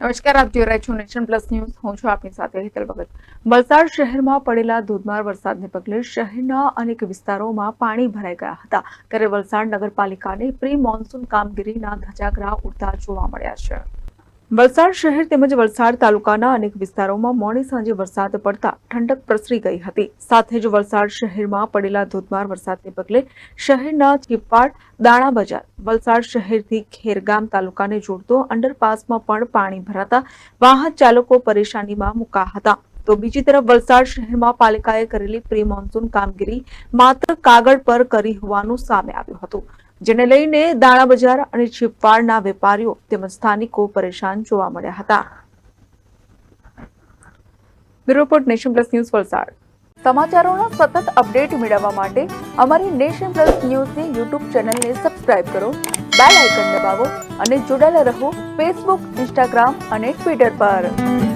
નમસ્કાર, આપ જોઈ રહ્યા છો નેશન પ્લસ ન્યૂઝ. હું છું આપની સાથે હેતલ ભગત. વલસાડ શહેરમાં પડેલા ધોધમાર વરસાદને પગલે શહેરના અનેક વિસ્તારોમાં પાણી ભરાઈ ગયા હતા. ત્યારે વલસાડ નગરપાલિકાને પ્રી મોન્સૂન કામગીરીના ધજાગરા ઉડતા જોવા મળ્યા છે. વલસાડ શહેર તેમજ વલસાડ તાલુકાના અનેક વિસ્તારોમાં મોડી સાંજે વરસાદ પડતા ઠંડક પ્રસરી ગઈ હતી. સાથે જ વલસાડ શહેરમાં પડેલા ધોધમાર વરસાદને પગલે શહેરના ચીપાડ, દાણા બજાર, વલસાડ શહેરથી ખેરગામ તાલુકાને જોડતો અંડરપાસમાં પણ પાણી ભરાતા વાહન ચાલકો પરેશાનીમાં મુકા હતા. તો બીજી તરફ વલસાડ શહેરમાં પાલિકાએ કરેલી પ્રી મોન્સૂન કામગીરી માત્ર કાગળ પર કરી હોવાનું સામે આવ્યું હતું, જેને લઈને દાણા બજાર અને છીપવાડના વેપારીઓ તેમજ સ્થાનિકો પરેશાન જોવા મળ્યા હતા. Bureau report Nation Plus News Valsad. સમાચારોના સતત અપડેટ મેળવવા માટે અમારી નેશન પ્લસ ન્યૂઝની યુટ્યુબ ચેનલને સબસ્ક્રાઇબ કરો, બેલ આઇકન દબાવો અને જોડાયેલા રહો ફેસબુક, ઇન્સ્ટાગ્રામ અને ટ્વિટર પર.